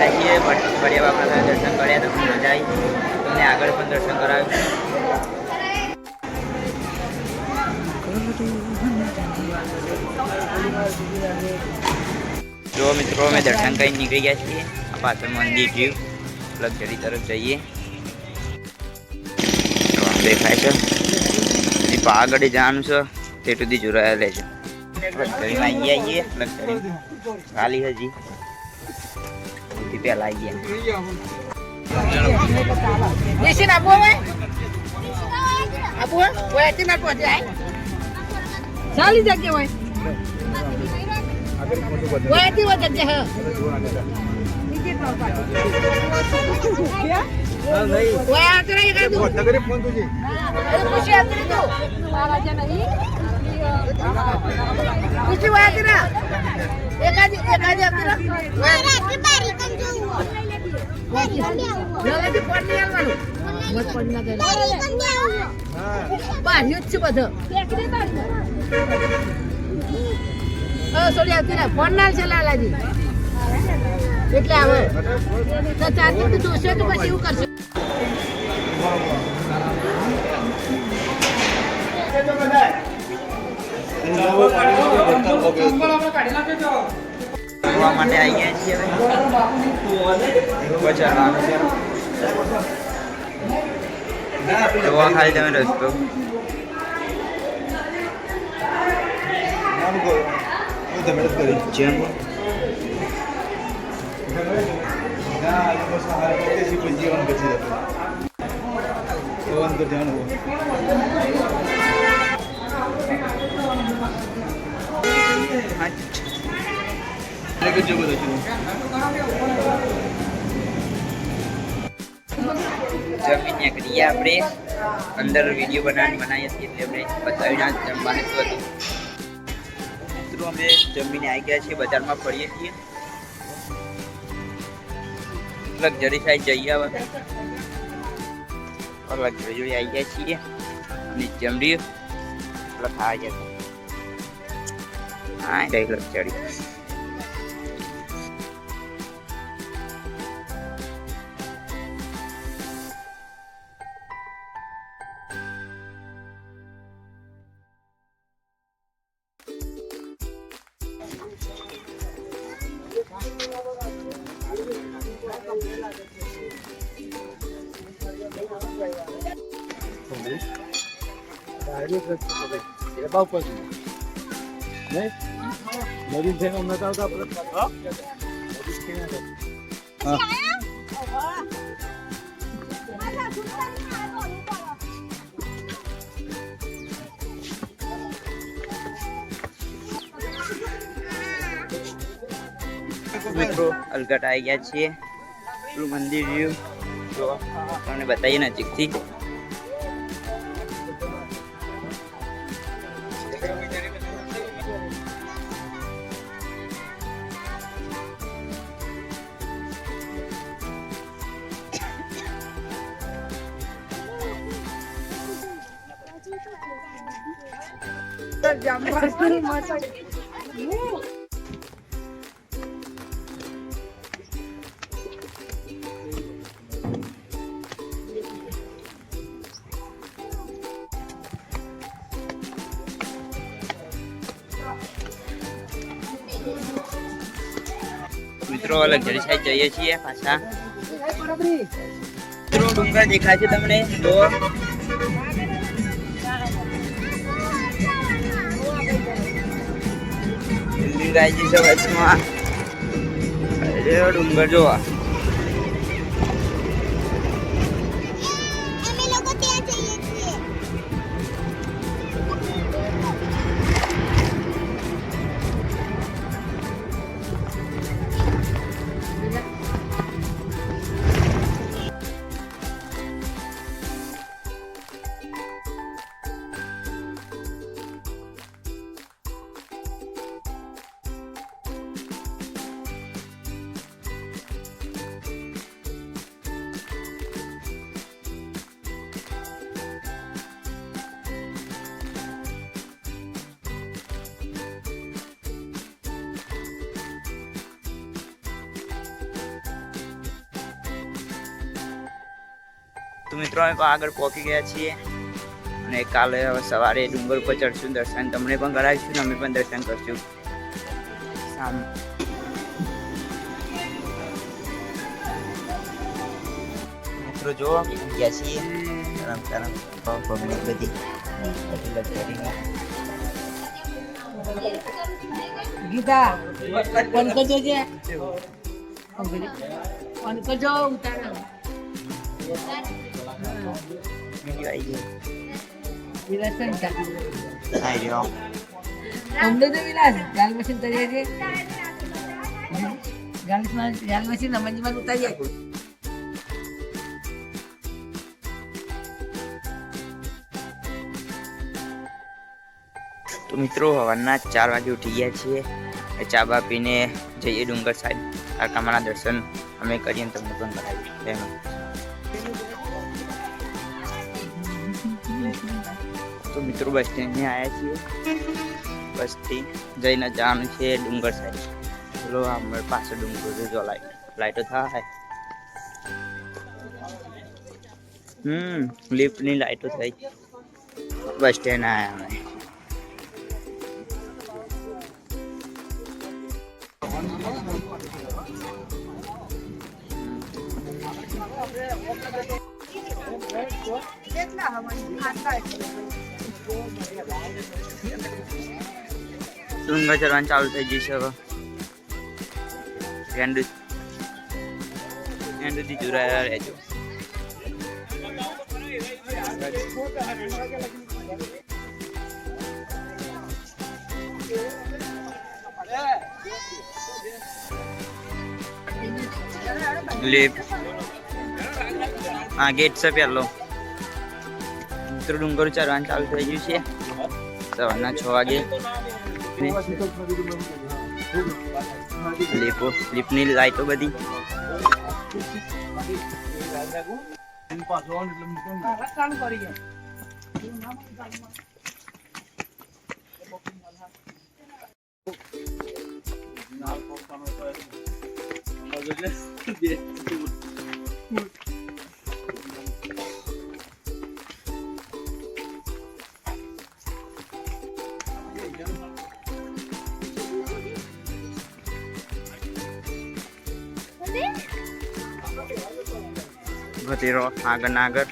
છીએ ફળિયા બાપાના દર્શન કર્યા, તો મજા આવી. તમને આગળ પણ દર્શન કરાવ્યું. જો મિત્રો, અમે દર્શન કરી નીકળી ગયા છીએ. પાછળ મંદિર જીવ લક્ઝરી તરફ જઈએ. દેખાય છે. હજી આગળ જવાનું છે. તે સુધી જોડાયેલા છે લક્ઝરીમાં આવી આવીએ લક્ઝરી ખાલી હજી. સૌથી પહેલા આવી ગયા Disin abu we. Abu, we tin aku aja. Sali jaga we. We tin we jaga he. We એક જ છે. બધો. સોરી આવતી ને ફોન ના છે લાલાજી. એટલે આવે. તો ચાર્જિંગ તો જોશે તો પછી એવું કરશે. જોવા માટે આવી ગયા છીએ હવે બજાર આવે છે જોવા ખાલી તમે રસ્તો જેમ જમીન નીકળીએ આપણે અંદર વીડિયો બનાવી બનાવીએ છીએ એટલે આપણે બતાવી ના જમવાનું હતું મિત્રો, અમે જમીને આવી ગયા છીએ, બજારમાં ફરીએ છીએ. લક્ઝરી સાઈડ જઈ આવે લક્ઝરી જોડે આવી ગયા છીએ. અને જમરી એટલે ખાવા જશે હા આવતા મિત્રો અલગટ આવી ગયા છીએ. મંદિર રહ્યું. તો તમને બતાવીએ નજીકથી. મિત્રો લક્ઝરી સાઈડ જઈએ છીએ પાછા. મિત્રો ડુંગર દેખાય છે તમને. જો આવી છે વચમાં. ડુંગર જોવા. તો મિત્રો અમે આગળ પહોંચી ગયા છીએ. અને કાલે હવે સવારે ડુંગર ઉપર ચડશું દર્શન તમને પણ કરાવીશું અમે પણ દર્શન કરશું. સામ. મિત્રો જો ગયા છીએ. તરમ તરમ પબ્લિક બધી. ગીતા પંકજો છે પંકજો. ઉતારા. બીજું આવી ગયું વિલાસન આવી ગયો અમને તો વિલાસ ગાલ મશીન તરીકે છે ગાલ ગાલ મશીન અમંજમાં ઉતારી જાય તો મિત્રો સવારના ચાર વાગે ઉઠી ગયા છીએ ચા બા પીને જઈએ ડુંગર સાઈડ કાકામાના દર્શન અમે કરીને તમને પણ કરાવીએ મિત્રો, બસ સ્ટેન્ડને આવ્યા છીએ. બસથી જઈને જવાનું છે ડુંગર સાઈડ ચલો અમારે પાસે ડુંગર જો લાઈટ લાઈટો થાય. હમ લિફ્ટની લાઈટો થઈ બસ સ્ટેન્ડ આવ્યા અમે. ડુંગર ચડવાનું ચાલુ થઈ જશે હવે એન્ડ એન્ડ સુધી જોડાયેલા રહેજો લેફ્ટ હા ગેટ છે પહેલો મિત્રો ડુંગર ચારવાનું ચાલુ થઈ ગયું છે. સવારના છ વાગે. લીપો લીપની લાઈટો બધી. કરી આગળ આગળ.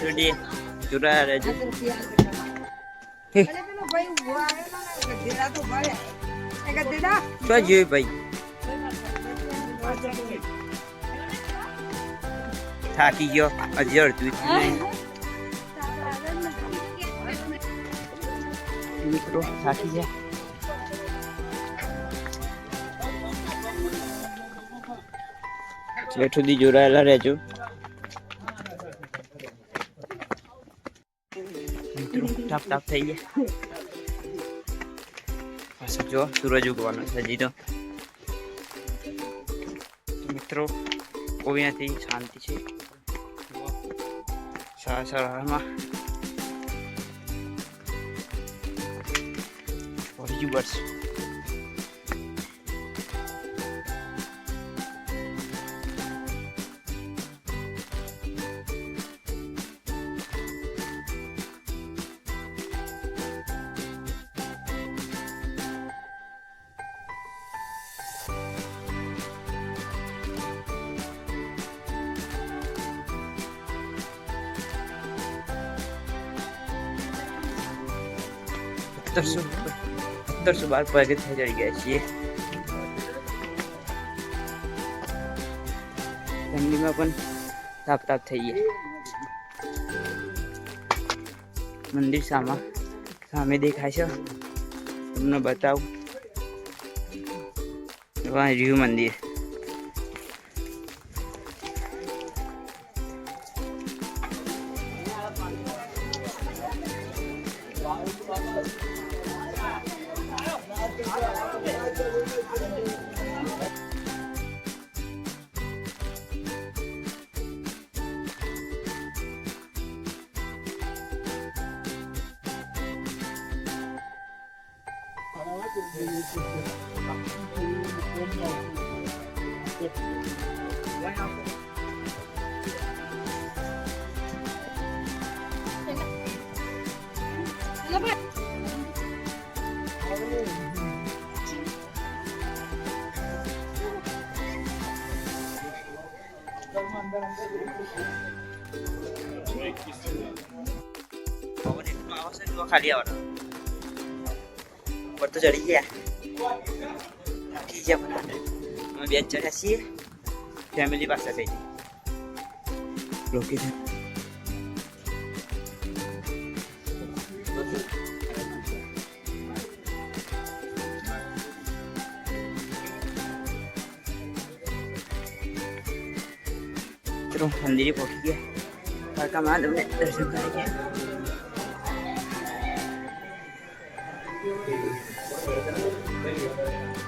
સુધી જોડાયા રહેજો. ભાઈ? થાકી ગયો અજર અડધું. મિત્રો થાકી ગયા છેઠ સુધી જોડાયેલા રહેજો મિત્રો ટાપ ટાપ થઈ ગયા પાછું જો સૂરજ ઉગવાનો છે હજી તો મિત્રો કોઈ નથી શાંતિ છે સારા સવારમાં પડી ગયું બસ સત્તરસો બાર પગથિયા ચડી ગયા છીએ. ઠંડીમાં પણ તાપ તાપ થઈ ગયા. મંદિર સામા, સામે દેખાય છે. તમને બતાવું. વાહ રહ્યું મંદિર. Vamos a hacerlo jalear ahora. ઉપર તો ચડી ગયા થાકી ગયા બધા અમે બેન ચડ્યા છીએ ફેમિલી પાસે થઈ જઈએ લોકેશન ચલો મંદિરે પહોંચી ગયા કાકા મહાદેવને દર્શન કરી ગયા સારું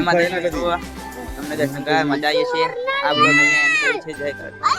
માતાજી તું તમને દર્શન કરવા મજા આવી છે આ બ્લોગ અહીંયા એમ છે જય